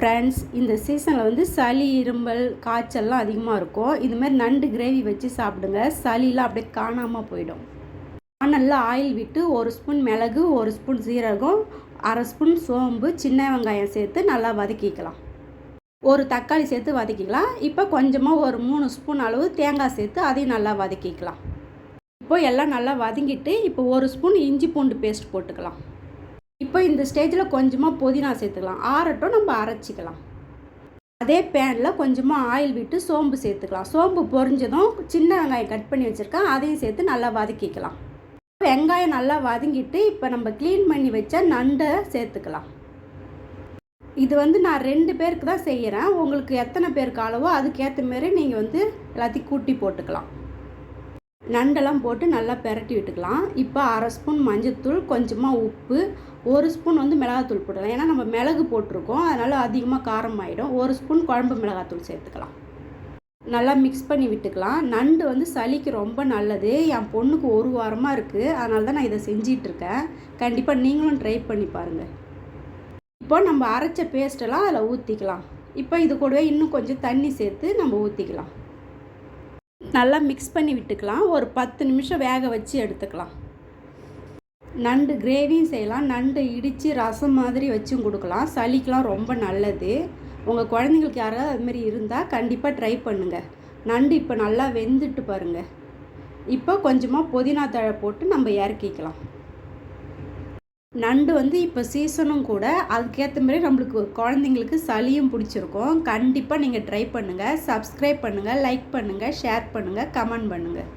Friends இந்த சீசனில் வந்து சளி இருமல் காய்ச்சல்லாம் அதிகமாக இருக்கும். இதுமாதிரி நண்டு கிரேவி வச்சு சாப்பிடுங்க. சளிலாம் அப்படியே காணாமல் போயிடும். நல்லா ஆயில் விட்டு ஒரு ஸ்பூன் மிளகு ஒரு ஸ்பூன் சீரகம் அரை ஸ்பூன் சோம்பு சின்ன வெங்காயம் சேர்த்து நல்லா வதக்கிக்கலாம். ஒரு தக்காளி சேர்த்து வதக்கிக்கலாம். இப்போ கொஞ்சமாக ஒரு மூணு ஸ்பூன் அளவு தேங்காய் சேர்த்து அதையும் நல்லா வதக்கிக்கலாம். இப்போ எல்லாம் நல்லா வதங்கிட்டு இப்போ ஒரு ஸ்பூன் இஞ்சி பூண்டு பேஸ்ட் போட்டுக்கலாம். இப்போ இந்த ஸ்டேஜில் கொஞ்சமாக புதினா சேர்த்துக்கலாம். ஆறட்டும் நம்ம அரைச்சிக்கலாம். அதே பேனில் கொஞ்சமாக ஆயில் விட்டு சோம்பு சேர்த்துக்கலாம். சோம்பு பொரிஞ்சதும் சின்ன வெங்காயம் கட் பண்ணி வச்சுருக்கேன். அதையும் சேர்த்து நல்லா வதக்கிக்கலாம். வெங்காயம் நல்லா வதங்கிட்டு இப்போ நம்ம க்ளீன் பண்ணி வச்ச நண்டை சேர்த்துக்கலாம். இது வந்து நான் ரெண்டு பேருக்கு தான் செய்கிறேன் உங்களுக்கு எத்தனை பேருக்கு அளவோ அதுக்கேற்ற மாரி நீங்கள் வந்து எல்லாத்தையும் கூட்டி போட்டுக்கலாம். நண்டெல்லாம் போட்டு நல்லா பெரட்டி விட்டுக்கலாம். இப்போ அரை ஸ்பூன் மஞ்சத்தூள் கொஞ்சமாக உப்பு ஒரு ஸ்பூன் வந்து மிளகாத்தூள் போட்டுக்கலாம். ஏன்னா நம்ம மிளகு போட்டிருக்கோம். அதனால் அதிகமாக காரம் ஆகிடும் ஒரு ஸ்பூன் குழம்பு மிளகாத்தூள் சேர்த்துக்கலாம். நல்லா மிக்ஸ் பண்ணி விட்டுக்கலாம். நண்டு வந்து சளிக்கு ரொம்ப நல்லது. என் பொண்ணுக்கு ஒரு வாரமாக இருக்குது அதனால தான் நான் இதை செஞ்சிட்ருக்கேன் கண்டிப்பாக நீங்களும் ட்ரை பண்ணி பாருங்கள் இப்போ நம்ம அரைச்ச பேஸ்ட்டெல்லாம் அதில் ஊற்றிக்கலாம் இப்போ இது கூடவே இன்னும் கொஞ்சம் தண்ணி சேர்த்து நம்ம ஊற்றிக்கலாம் நல்லா மிக்ஸ் பண்ணி விட்டுக்கலாம். ஒரு பத்து நிமிஷம் வேக வச்சு எடுத்துக்கலாம். நண்டு கிரேவியும் செய்யலாம். நண்டு இடித்து ரசம் மாதிரி வச்சும் கொடுக்கலாம். சளிக்கெலாம் ரொம்ப நல்லது. உங்கள் குழந்தைங்களுக்கு யாராவது அதுமாரி இருந்தால் கண்டிப்பாக ட்ரை பண்ணுங்கள் நண்டு இப்போ நல்லா வெந்துட்டு பாருங்கள் இப்போ கொஞ்சமாக புதினா தழை போட்டு நம்ம இறக்கிக்கலாம். நண்டு வந்து இப்போ சீசனும் கூட அதுக்கேற்ற மாதிரி நம்மளுக்கு குழந்தைங்களுக்கு சளியும் பிடிச்சிருக்கும். கண்டிப்பாக நீங்கள் ட்ரை பண்ணுங்கள் சப்ஸ்கிரைப் பண்ணுங்கள் லைக் பண்ணுங்கள் ஷேர் பண்ணுங்கள் கமெண்ட் பண்ணுங்கள்